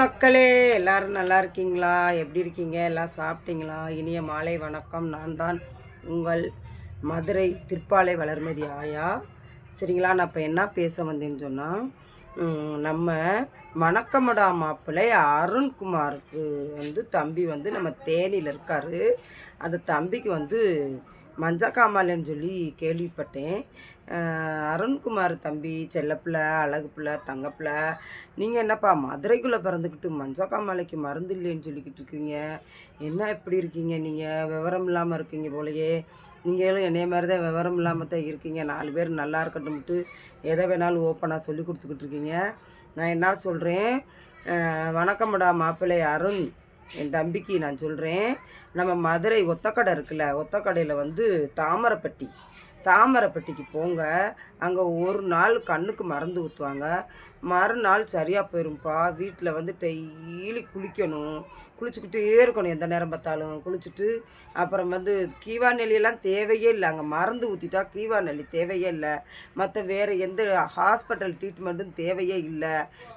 மக்களே எல்லாரும் நல்லா இருக்கீங்களா? எப்படி இருக்கீங்க? எல்லாம் சாப்பிட்டீங்களா? இனிய மாலை வணக்கம். நான் தான் உங்கள் மதுரை திருப்பாலை வளர்மதி ஆயா. சரிங்களா? நான் இப்போ என்ன பேச வந்தேன்னு சொன்னால் நம்ம மணக்கமடா மாப்பிள்ளை அருண்குமாருக்கு வந்து தம்பி வந்து நம்ம தேனியில் இருக்கார். அந்த தம்பிக்கு வந்து மஞ்சக்காமாலன்னு சொல்லி கேள்விப்பட்டேன். அருண்குமார் தம்பி செல்லப்பிள்ளை அழகு பிள்ளை தங்கப்பிள்ளை நீங்கள் என்னப்பா மதுரைக்குள்ளே பிறந்துக்கிட்டு மஞ்சக்காமாலைக்கு மருந்து இல்லைன்னு சொல்லிக்கிட்டு இருக்கீங்க. என்ன இப்படி இருக்கீங்க? நீங்கள் விவரம் இல்லாமல் இருக்கீங்க போலயே. நீங்களும் என்னைய மாதிரி தான் விவரம் இல்லாமல் தான் இருக்கீங்க. நாலு பேர் நல்லா இருக்கட்டும்ட்டு எதை வேணாலும் ஓப்பனாக சொல்லி கொடுத்துக்கிட்டு இருக்கீங்க. நான் என்ன சொல்கிறேன் வணக்கம்டா மாப்பிள்ளை அருண். என் தம்பிக்கு நான் சொல்கிறேன் நம்ம மதுரை ஒத்தக்கடை இருக்குல்ல ஒத்தக்கடையில் வந்து தாமரைப்பட்டி. தாமரைப்பட்டிக்கு போங்க. அங்கே ஒரு நாள் கண்ணுக்கு மருந்து ஊற்றுவாங்க மறுநாள் சரியாக போயிரும்ப்பா வீட்டில் வந்து டெய்லி குளிக்கணும். குளிச்சுக்கிட்டே இருக்கணும் எந்த நேரம் பார்த்தாலும். குளிச்சுட்டு அப்புறம் வந்து கீவா நெல்லியெல்லாம் தேவையே இல்லை. அங்கே மருந்து ஊற்றிட்டா கீவா நெல்லி தேவையே இல்லை. மற்ற வேறு எந்த ஹாஸ்பிட்டல் ட்ரீட்மெண்ட்டும் தேவையே இல்லை.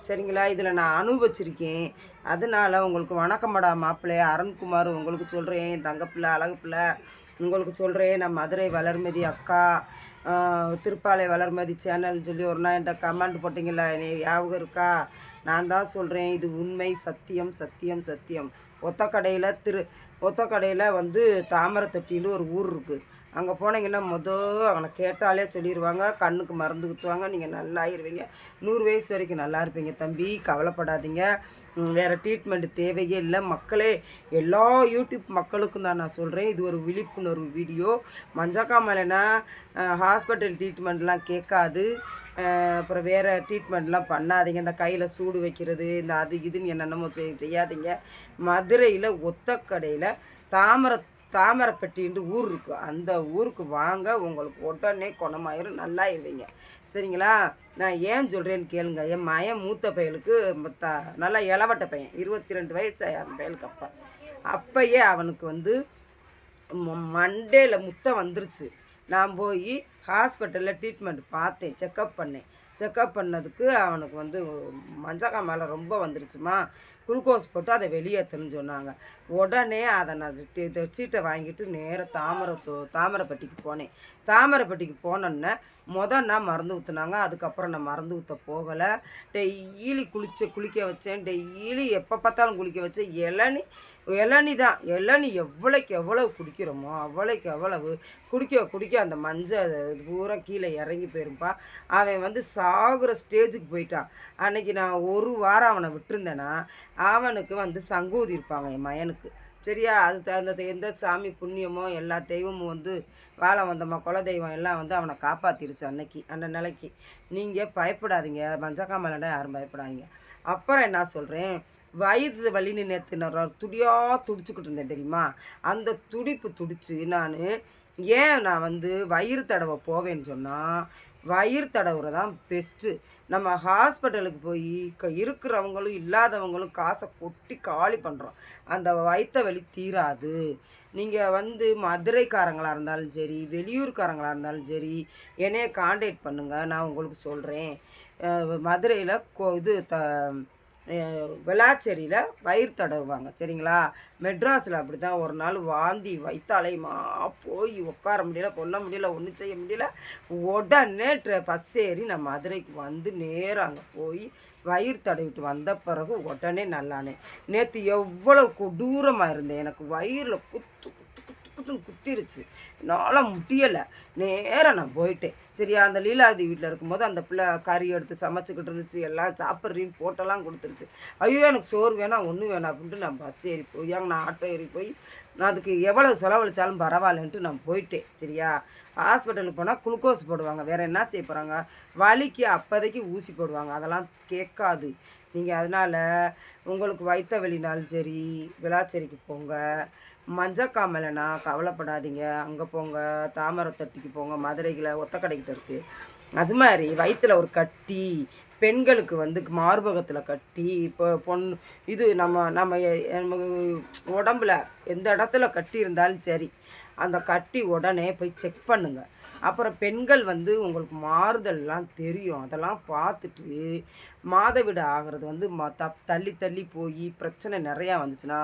சரிங்களா? இதில் நான் அனுபவிச்சிருக்கேன். அதனால் உங்களுக்கு வணக்கம்டா மாப்பிள்ளை. அருண்குமார் உங்களுக்கு சொல்கிறேன் என் தங்கப்பிள்ளை அழகு பிள்ளை உங்களுக்கு சொல்கிறேன் நான் மதுரை வளர்மதி அக்கா திருப்பாலை வளர்மதி சேனல்னு சொல்லி ஒரு நாள் என்கிட்ட கமெண்ட் போட்டிங்களா என்னை ஞாபகம் இருக்கா? நான் தான் சொல்கிறேன் இது உண்மை சத்தியம் சத்தியம் சத்தியம். ஒத்தக்கடையில் திரு ஒத்தக்கடையில் வந்து தாமரை தொட்டின்னு ஒரு ஊர் இருக்குது அங்கே போனீங்கன்னா மொதல் அவனை கேட்டாலே சொல்லிடுவாங்க கண்ணுக்கு மருந்து குத்துவாங்க. நீங்கள் நல்லா ஆயிருவீங்க நூறு வயசு வரைக்கும் நல்லா இருப்பீங்க தம்பி கவலைப்படாதீங்க. வேறு ட்ரீட்மெண்ட் தேவையே இல்லை. மக்களே எல்லா யூடியூப் மக்களுக்கும் தான் நான் சொல்கிறேன் இது ஒரு விழிப்புணர்வு வீடியோ. மஞ்சக்காமலைனா ஹாஸ்பிட்டல் ட்ரீட்மெண்ட்லாம் கேட்காது. அப்புறம் வேறு ட்ரீட்மெண்ட்லாம் பண்ணாதீங்க. இந்த கையில் சூடு வைக்கிறது இந்த அது இதுன்னு என்னென்னமோ செய்யாதீங்க. மதுரையில் ஒத்தக்கடையில் தாமரை தாமரைப்பட்டின்ட்டு ஊர் இருக்குது அந்த ஊருக்கு வாங்க உங்களுக்கு உடனே குணமாயிரும். நல்லா இருவீங்க சரிங்களா? நான் ஏன் சொல்கிறேன்னு கேளுங்க. என் மயன் மூத்த பையலுக்கு த நல்லா இளவட்ட பையன். இருபத்தி ரெண்டு வயசு அந்த பையலுக்கு அப்போ. அப்பயே அவனுக்கு வந்து மண்டேல முத்தம் வந்துருச்சு. நான் போய் ஹாஸ்பிட்டலில் ட்ரீட்மெண்ட் பார்த்தேன். செக்கப் பண்ணேன். செக்கப் பண்ணதுக்கு அவனுக்கு வந்து மஞ்சக்காமலை ரொம்ப வந்துருச்சுமா. குளுக்கோஸ் போட்டு அதை வெளியேற்றணும்னு சொன்னாங்க. உடனே அதை நான் டி- சீட்டை வாங்கிட்டு நேராக தாமரை தோ- தாமரைப்பட்டிக்கு போனேன். தாமரைப்பட்டிக்கு போனோன்னே மொதல் நான் மருந்து ஊற்றுனாங்க அதுக்கப்புறம் நான் மருந்து ஊற்ற போகலை. டெய்லி குளிச்ச குளிக்க வச்சேன். டெய்லி எப்போ பார்த்தாலும் குளிக்க வச்சேன். இளநி இளநி தான். இளநி எவ்வளோக்கு எவ்வளவு குடிக்கிறோமோ அவ்வளோக்கு எவ்வளவு குடிக்க குடிக்க அந்த மஞ்சள் பூரா கீழே இறங்கி போயிருப்பா அவன் வந்து சாகுற ஸ்டேஜுக்கு போயிட்டான். அன்னைக்கு நான் ஒரு வாரம் அவனை விட்டுருந்தேன்னா அவனுக்கு வந்து சங்கூதி இருப்பாங்க என் மயனுக்கு. சரியா? அது தகுந்த எந்த சாமி புண்ணியமோ எல்லா தெய்வமும் வந்து வாழ வந்தம்மா குல தெய்வம் எல்லாம் வந்து அவனை காப்பாற்றிருச்சு அன்னைக்கு அந்த நிலைக்கு. நீங்கள் பயப்படாதீங்க. மஞ்சக்காமலண்டா யாரும் பயப்படாதீங்க. அப்புறம் என்ன சொல்கிறேன் வயிறு வலின்னு நேற்று நான் துடியாக துடிச்சுக்கிட்டு இருந்தேன் தெரியுமா? அந்த துடிப்பு துடித்து நான் ஏன் நான் வந்து வயிறு தடவை போவேன்னு சொன்னால் வயிறு தடவுற தான் பெஸ்ட்டு நம்ம ஹாஸ்பிட்டலுக்கு போய் க இருக்கிறவங்களும் இல்லாதவங்களும் காசை கொட்டி காலி பண்ணுறோம் அந்த வயிற்ற வலி தீராது. நீங்கள் வந்து மதுரைக்காரங்களாக இருந்தாலும் சரி வெளியூர்காரங்களாக இருந்தாலும் சரி என்னைய காண்டாக்ட் பண்ணுங்கள் நான் உங்களுக்கு சொல்கிறேன் மதுரையில் கோ இது த வெளாச்சேரியில் வயிறு தடவுவாங்க. சரிங்களா? மெட்ராஸில் அப்படி தான் ஒரு நாள் வாந்தி வைத்தாலையுமா போய் உட்கார முடியல கொல்ல முடியல ஒன்றும் செய்ய முடியல. உடனே ட்ரெ பஸ் ஏறி நான் மதுரைக்கு வந்து நேராக அங்கே போய் வயிறு தடவிட்டு வந்த பிறகு உடனே நல்லானே நேற்று எவ்வளோ கொடூரமாக இருந்தேன். எனக்கு வயிறில் குத்து குத்துன்னு குத்திருச்சு என்னால் முடியலை. நேராக நான் போயிட்டேன். சரியா அந்த லீலாவதி வீட்டில் இருக்கும்போது அந்த பிள்ளை கறி எடுத்து சமைச்சிக்கிட்டு இருந்துச்சு. எல்லாம் சாப்பிட்றீன்னு போட்டெல்லாம் கொடுத்துருச்சு. ஐயோ எனக்கு சோறு வேணாம் ஒன்றும் வேணாம் அப்படின்ட்டு நான் பஸ் ஏறி போய் அங்கே நான் ஆட்டோ ஏறி போய் நான் அதுக்கு எவ்வளோ செலவழித்தாலும் பரவாயில்லன்ட்டு நான் போயிட்டேன். சரியா ஹாஸ்பிட்டலுக்கு போனால் குளுக்கோஸ் போடுவாங்க. வேறு என்ன செய்ய போகிறாங்க வலிக்கு அப்போதைக்கு ஊசி போடுவாங்க. அதெல்லாம் கேட்காது. நீங்கள் அதனால் உங்களுக்கு வைத்த வெளினாலும் சரி விளாச்சேரிக்கு போங்க. மஞ்சக்காமலைனா கவலைப்படாதீங்க. அங்கே போங்க. தாமரைத்தட்டிக்கு போங்க. மதுரைகளை ஒத்தக்கடைக்கிட்ட இருக்குது அது மாதிரி வயிற்றில் ஒரு கட்டி பெண்களுக்கு வந்து மார்பகத்தில் கட்டி இப்போ பொன் இது நம்ம நம்ம உடம்புல எந்த இடத்துல கட்டி இருந்தாலும் சரி அந்த கட்டி உடனே போய் செக் பண்ணுங்கள் அப்புறம் பெண்கள் வந்து உங்களுக்கு மாறுதல்லாம் தெரியும். அதெல்லாம் பார்த்துட்டு மாதவிட ஆகிறது வந்து ம த தள்ளி தள்ளி போய் பிரச்சனை நிறையா வந்துச்சுன்னா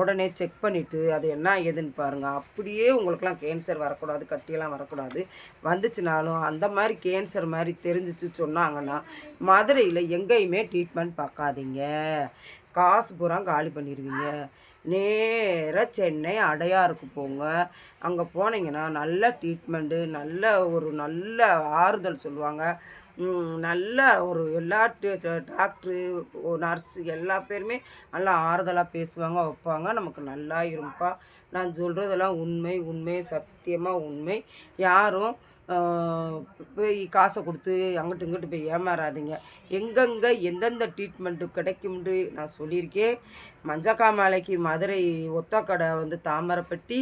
உடனே செக் பண்ணிவிட்டு அது என்ன ஏதுன்னு பாருங்கள் அப்படியே உங்களுக்குலாம் கேன்சர் வரக்கூடாது கட்டியெல்லாம் வரக்கூடாது. வந்துச்சுனாலும் அந்த மாதிரி கேன்சர் மாதிரி தெரிஞ்சிச்சு சொன்னாங்கன்னா மதுரையில் எங்கேயுமே ட்ரீட்மெண்ட் பார்க்காதீங்க. காசு பூரா காலி பண்ணிடுவீங்க நேராக சென்னை அடையாருக்கு போங்க. அங்கே போனீங்கன்னா நல்ல ட்ரீட்மெண்ட்டு நல்ல ஒரு நல்ல ஆறுதல் சொல்லுவாங்க. நல்ல ஒரு எல்லா டாக்டரு நர்ஸு எல்லா பேருமே நல்லா ஆறுதலாக பேசுவாங்க வைப்பாங்க. நமக்கு நல்லா இருப்பா. நான் சொல்கிறதெல்லாம் உண்மை உண்மை சத்தியமாக உண்மை. யாரும் போய் காசை கொடுத்து அங்கிட்டு இங்கிட்டு போய் ஏமாறாதீங்க. எங்கெங்கே எந்தெந்த ட்ரீட்மெண்ட்டு கிடைக்கும்னு நான் சொல்லியிருக்கேன். மஞ்சக்காமலைக்கு மதுரை ஒத்தக்கடை வந்து தாமரைப்பட்டி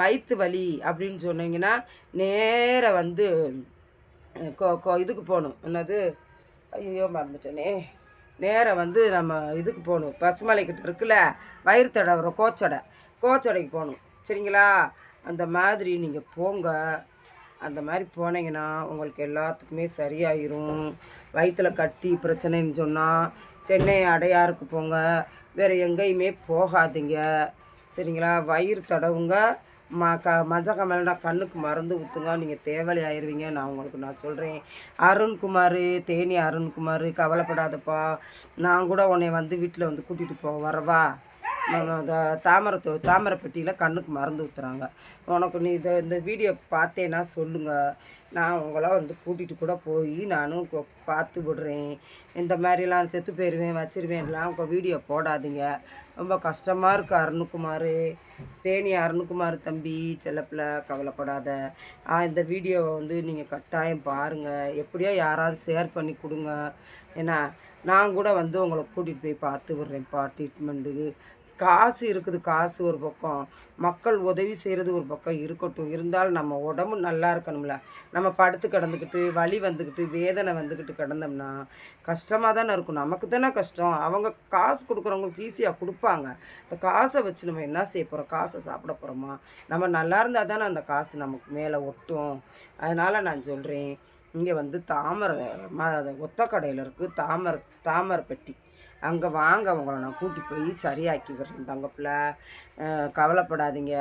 வயிற்று வலி அப்படின்னு சொன்னீங்கன்னா நேர வந்து இதுக்கு போகணும். என்னது? ஐயோ மறந்துட்டேனே. நேராக வந்து நம்ம இதுக்கு போகணும். பசுமலைக்கிட்ட இருக்குல்ல வயிறு தடவுற கோச்சடை. கோச்சடைக்கு போகணும். சரிங்களா? அந்த மாதிரி நீங்கள் போங்க. அந்த மாதிரி போனீங்கன்னா உங்களுக்கு எல்லாத்துக்குமே சரியாயிரும். வயிற்றில் கட்டி பிரச்சனைன்னு சொன்னால் சென்னை அடையாருக்கு போங்க. வேறு எங்கேயுமே போகாதீங்க. சரிங்களா? வயிறு தடவுங்க. ம க மஞ்சள் கமலனா கண்ணுக்கு மருந்து ஊற்றுங்க நீங்கள் தேவலை ஆயிடுவீங்க நான் உங்களுக்கு நான் சொல்கிறேன் அருண்குமார் தேனி அருண்குமார் கவலைப்படாதப்பா. நான் கூட உன்னை வந்து வீட்டில் வந்து கூட்டிகிட்டு போக வரவா? தாமரை தாமரை தொ- கண்ணுக்கு மருந்து ஊற்றுறாங்க உனக்கு நீ இதை இந்த வீடியோ பார்த்தேன்னா சொல்லுங்கள் நான் உங்களை வந்து கூட்டிகிட்டு கூட போய் நானும் பார்த்து விடுறேன். இந்த மாதிரிலாம் செத்து போயிடுவேன் வச்சிருவேன்லாம் உங்கள் வீடியோ போடாதீங்க. ரொம்ப கஷ்டமாக இருக்குது அருணுக்குமார் தேனி அருணுக்குமார் தம்பி செல்லப்பில் கவலைப்படாத. இந்த வீடியோவை வந்து நீங்கள் கட்டாயம் பாருங்கள் எப்படியோ யாராவது ஷேர் பண்ணி கொடுங்க. ஏன்னா நான் கூட வந்து உங்களை கூட்டிகிட்டு போய் பார்த்து விட்றேன்ப்பா ட்ரீட்மெண்ட்டுக்கு காசு இருக்குது காசு ஒரு பக்கம். மக்கள் உதவி செய்கிறது ஒரு பக்கம் இருக்கட்டும். இருந்தாலும் நம்ம உடம்பு நல்லா இருக்கணும்ல. நம்ம படுத்து கிடந்துக்கிட்டு வலி வந்துக்கிட்டு வேதனை வந்துக்கிட்டு கிடந்தோம்னா கஷ்டமாக தானே இருக்கும். நமக்கு தானே கஷ்டம். அவங்க காசு கொடுக்குறவங்களுக்கு ஈஸியாக கொடுப்பாங்க. இந்த காசை வச்சு நம்ம என்ன செய்ய போகிறோம் காசை சாப்பிட போகிறோமா நம்ம நல்லா இருந்தால் தானே அந்த காசு நமக்கு மேலே ஒட்டும். அதனால் நான் சொல்கிறேன் இங்கே வந்து தாமரை ம ஒத்தக்கடையில் இருக்குது தாமரை தாமரை பெட்டி அங்கே வாங்க உங்களை நான் கூட்டி போய் சரியாக்கி விடுறேன் தங்கப்பில். கவலைப்படாதீங்க.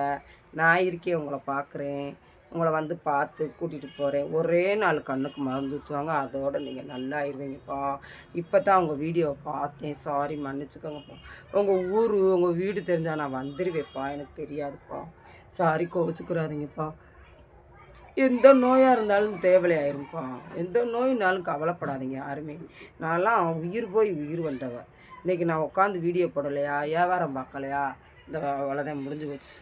நான் இருக்கே உங்களை பார்க்குறேன் உங்களை வந்து பார்த்து கூட்டிகிட்டு போகிறேன் ஒரே நாள் கண்ணுக்கு மருந்து ஊற்றுவாங்க அதோடு நீங்கள் நல்லா ஆயிடுவீங்கப்பா இப்போ தான் உங்கள் வீடியோவை பார்த்தேன். சாரி மன்னிச்சுக்கோங்கப்பா. உங்கள் ஊர் உங்கள் வீடு தெரிஞ்சால் நான் வந்துடுவேப்பா எனக்கு தெரியாதுப்பா. சாரி கோவிச்சுக்கிறாதீங்கப்பா. எந்த நோயாக இருந்தாலும் தேவலை எந்த நோயினாலும் கவலைப்படாதீங்க. யாருமே. நான்லாம் உயிர் போய் உயிர் வந்தவ. இன்னைக்கு நான் உட்காந்து வீடியோ போடலையா? வியாபாரம் பார்க்கலையா? இந்த அவ்வளோதான் முடிஞ்சு போச்சு.